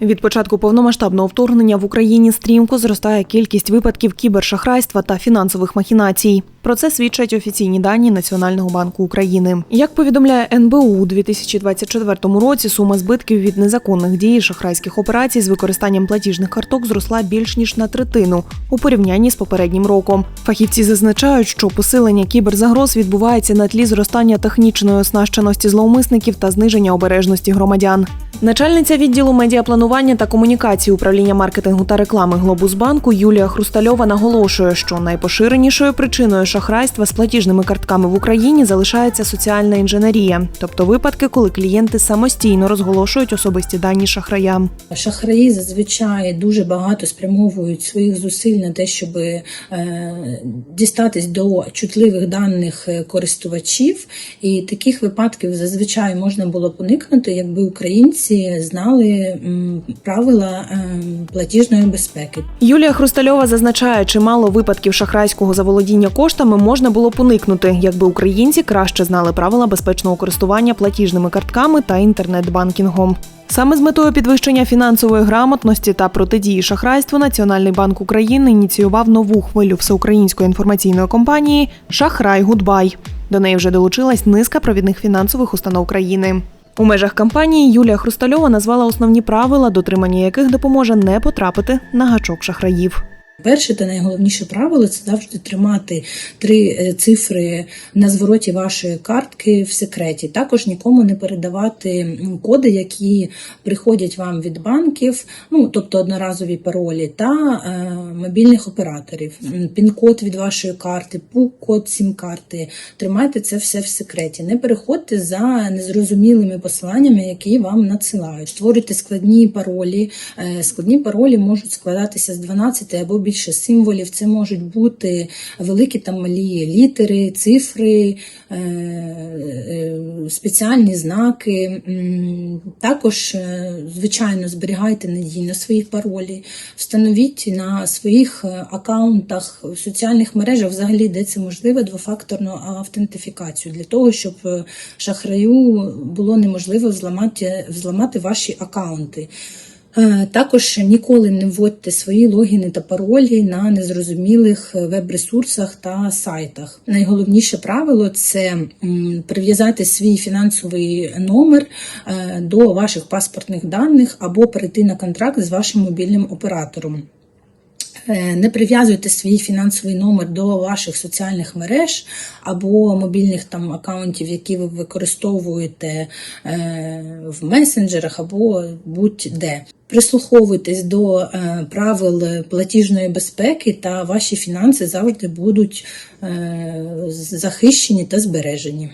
Від початку повномасштабного вторгнення в Україні стрімко зростає кількість випадків кібершахрайства та фінансових махінацій. Про це свідчать офіційні дані Національного банку України. Як повідомляє НБУ, у 2024 році сума збитків від незаконних дій шахрайських операцій з використанням платіжних карток зросла більш ніж на третину у порівнянні з попереднім роком. Фахівці зазначають, що посилення кіберзагроз відбувається на тлі зростання технічної оснащеності зловмисників та зниження обережності громадян. Начальниця відділу медіапланування та комунікації управління маркетингу та реклами Глобусбанку Юлія Хрустальова наголошує, що найпоширенішою причиною шахрайства з платіжними картками в Україні залишається соціальна інженерія, тобто випадки, коли клієнти самостійно розголошують особисті дані шахраям. Шахраї зазвичай дуже багато спрямовують своїх зусиль на те, щоб е, дістатись до чутливих даних е, користувачів, і таких випадків зазвичай можна було б уникнути, якби українці знали правила е, платіжної безпеки. Юлія Хрустальова зазначає, чимало випадків шахрайського заволодіння коштами можна було б уникнути, якби українці краще знали правила безпечного користування платіжними картками та інтернет-банкінгом. Саме з метою підвищення фінансової грамотності та протидії шахрайству Національний банк України ініціював нову хвилю всеукраїнської інформаційної компанії Шахрай Гудбай. До неї вже долучилась низка провідних фінансових установ країни. У межах кампанії Юлія Хрустальова назвала основні правила, дотримання яких допоможе не потрапити на гачок шахраїв. Перше та найголовніше правило це завжди тримати три е, цифри на звороті вашої картки в секреті. Також нікому не передавати коди, які приходять вам від банків, ну тобто одноразові паролі та е, мобільних операторів. Пін-код від вашої карти, пук-код сім-карти. Тримайте це все в секреті. Не переходьте за незрозумілими посиланнями, які вам надсилають. Створюйте складні паролі. Е, Складні паролі можуть складатися з 12 або більше символів. Це можуть бути великі та малі літери, цифри, е, е, спеціальні знаки. Також, е, звичайно, зберігайте надійно свої паролі, встановіть на своїх акаунтах в соціальних мережах, взагалі, де це можливо, двофакторну автентифікацію для того, щоб шахраю було неможливо взламати, взламати ваші акаунти. Е, Також ніколи не вводьте свої логіни та паролі на незрозумілих е, веб-ресурсах та сайтах. Найголовніше правило це прив'язати свій фінансовий номер е, до ваших паспортних даних або перейти на контракт з вашим мобільним оператором. Е, Не прив'язуйте свій фінансовий номер до ваших соціальних мереж або мобільних там акаунтів, які ви використовуєте е, в месенджерах або будь-де. Прислуховуйтесь до е, правил платіжної безпеки, та ваші фінанси завжди будуть захищені та збережені.